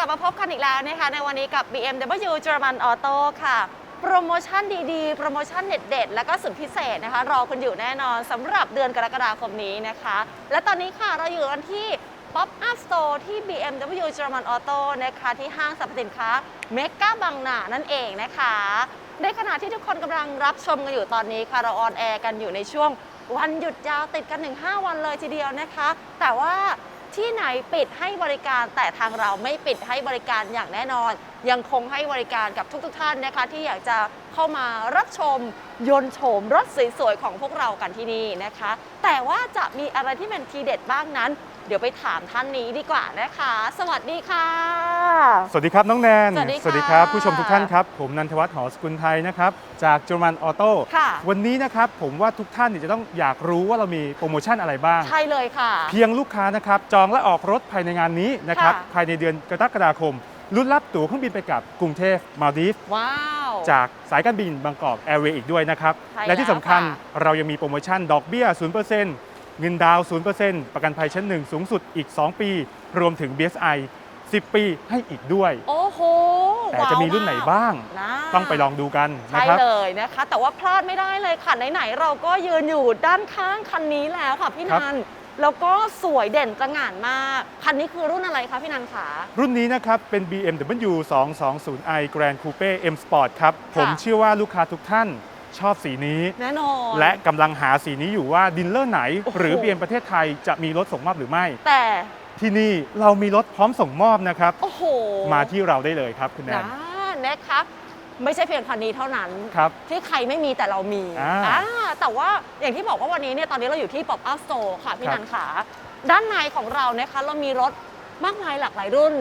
ลับมาพบกันอีกแล้วนะคะในวันนี้กับ BMW German Auto ค่ะ โปรโมชั่นดีๆ โปรโมชั่นเด็ดๆ แล้วก็สุดพิเศษนะคะ รอคุณอยู่แน่นอนสำหรับเดือนกรกฎาคมนี้นะคะ และตอนนี้ค่ะเราอยู่กันที่ Pop Up Store ที่ BMW German Auto นะคะ ที่ห้างสรรพสินค้าเมกาบางนานั่นเองนะคะ ในขณะที่ทุกคนกำลังรับชมกันอยู่ตอนนี้ค่ะเราออนแอร์กันอยู่ในช่วงวันหยุดยาวติดกันถึง5วันเลยทีเดียวนะคะ แต่ว่า ที่ไหนปิดให้บริการแต่ทางเราไม่ปิดให้บริการอย่างแน่นอน ยังคงให้บริการกับทุกๆทท่านนะคะ ที่อยากจะเข้ามารับชมยนต์โฉมรถสวยๆของพวกเรากันที่นี่นะคะ แต่ว่าจะมีอะไรที่เป็นทีเด็ดบ้างนั้น เดี๋ยวไปถามท่านนี้ดีกว่านะคะ สวัสดีค่ะ สวัสดีครับน้องแนน สวัสดีค่ะครับผู้ชมทุกท่านครับ ผมนันทวัฒน์หอสกุลไทยนะครับ จากจ e ร์มันออโต้ค่ะ วันนี้นะครับผมว่าทุกท่านเนี่ยจะต้องอยากรู้ว่าเรามีโปรโมชั่นอะไรบ้าง ใช่เลยค่ะ เพียงลูกค้านะครับจองและออกรถภายในงานนี้นะครับค่ะ ภายในเดือนกรกฎาคม รุ่นรับตั๋วเครื่องบินไปกับกรุงเทพมาลดีฟว้าว จากสายการบินบางกอกแอร์เวย์อีกด้วยนะครับ ใช่และที่สำคัญแล้วค่ะ เรายังมีโปรโมชั่นดอกเบี้ย 0%เงินดาวน์0%ประกันภัยชั้น 1 สูงสุดอีก 2 ปี รวมถึง BSI 10 ปีให้อีกด้วย โอ้โหแต่ว้าวจะมีรุ่นไหนบ้าง นะต้องไปลองดูกันนะใช่ครับ เลยนะคะ แต่ว่าพลาดไม่ได้เลยค่ะไหนๆเราก็ยืนอยู่ด้านข้างคันนี้แล้วค่ะพี่ครับ นัน แล้วก็สวยเด่นตระหง่านมาก คันนี้คือรุ่นอะไรคะพี่นันขา รุ่นนี้นะครับ เป็น BMW 220i Grand Coupe M Sport ครับค่ะผมเชื่อว่าลูกค้าทุกท่านชอบสีนี้ แน่นอน และกำลังหาสีนี้อยู่ว่าดินเลอร์ไหนโอ้โหหรือ BM ประเทศไทยจะมีรถส่งมอบหรือไม่ แต่ที่นี่เรามีรถพร้อมส่งมอบนะครับ โอ้โห มาที่เราได้เลยครับคุณแนนะนนะคะ ไม่ใช่เพียงคันนี้เท่านั้น ครับ ที่ใครไม่มีแต่เรามีอ่าอ่าแต่ว่าอย่างที่บอกว่าวันนี้เนี่ยตอนนี้เราอยู่ที่ Pop Up Store ค่ะพี่ครับ นันขาด้านในของเรานะคะเรามีรถมากมายหลากหลายรุ่น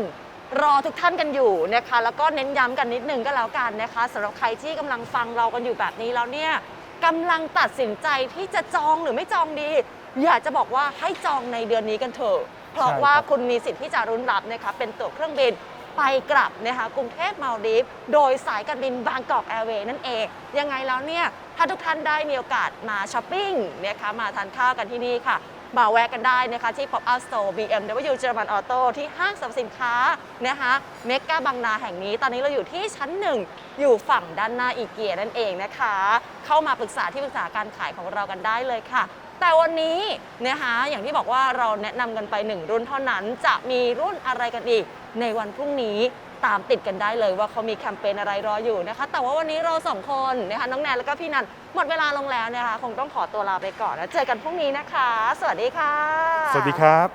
รอทุกท่านกันอยู่นะคะ แล้วก็เน้นย้ำกันนิดนึงก็แล้วกันนะคะสำหรับใครที่กำลังฟังเรากันอยู่แบบนี้แล้วเนี่ยกำลังตัดสินใจที่จะจองหรือไม่จองดี อยากจะบอกว่าให้จองในเดือนนี้กันเถอะ เพราะใช่ครับ ว่าคุณมีสิทธิ์ที่จะรุ้นรับนะคะเป็นตั๋วเครื่องบิน ไปกลับนะคะกรุงเทพมาลดีฟโดยสายการบินบางกอกแอร์เวย์นั่นเอง ยังไงแล้วเนี่ยถ้าทุกท่านได้มีโอกาสมาช้อปปิ้งนะคะมาทานข้าวกันที่นี่ค่ะมาแวะกันได้นะคะที่ Pop Up Store BMW German Auto ที่ห้างสรรพสินค้านะคะเมกาบางนาแห่งนี้ ตอนนี้เราอยู่ที่ชั้นหนึ่งอยู่ฝั่งด้านหน้าอีเกียนั่นเองนะคะ เข้ามาปรึกษาที่ปรึกษาการขายของเรากันได้เลยค่ะ แต่วันนี้นะคะอย่างที่บอกว่าเราแนะนำกันไป 1 รุ่นเท่านั้น จะมีรุ่นอะไรกันอีกในวันพรุ่งนี้ตามติดกันได้เลยว่าเขามีแคมเปญอะไรรออยู่นะคะ แต่ว่าวันนี้เราสองคนนะคะน้องแนนแล้วก็พี่นันหมดเวลาลงแล้วนะคะ คงต้องขอตัวลาไปก่อนแล้วเจอกันพรุ่งนี้นะคะ สวัสดีค่ะ สวัสดีครับ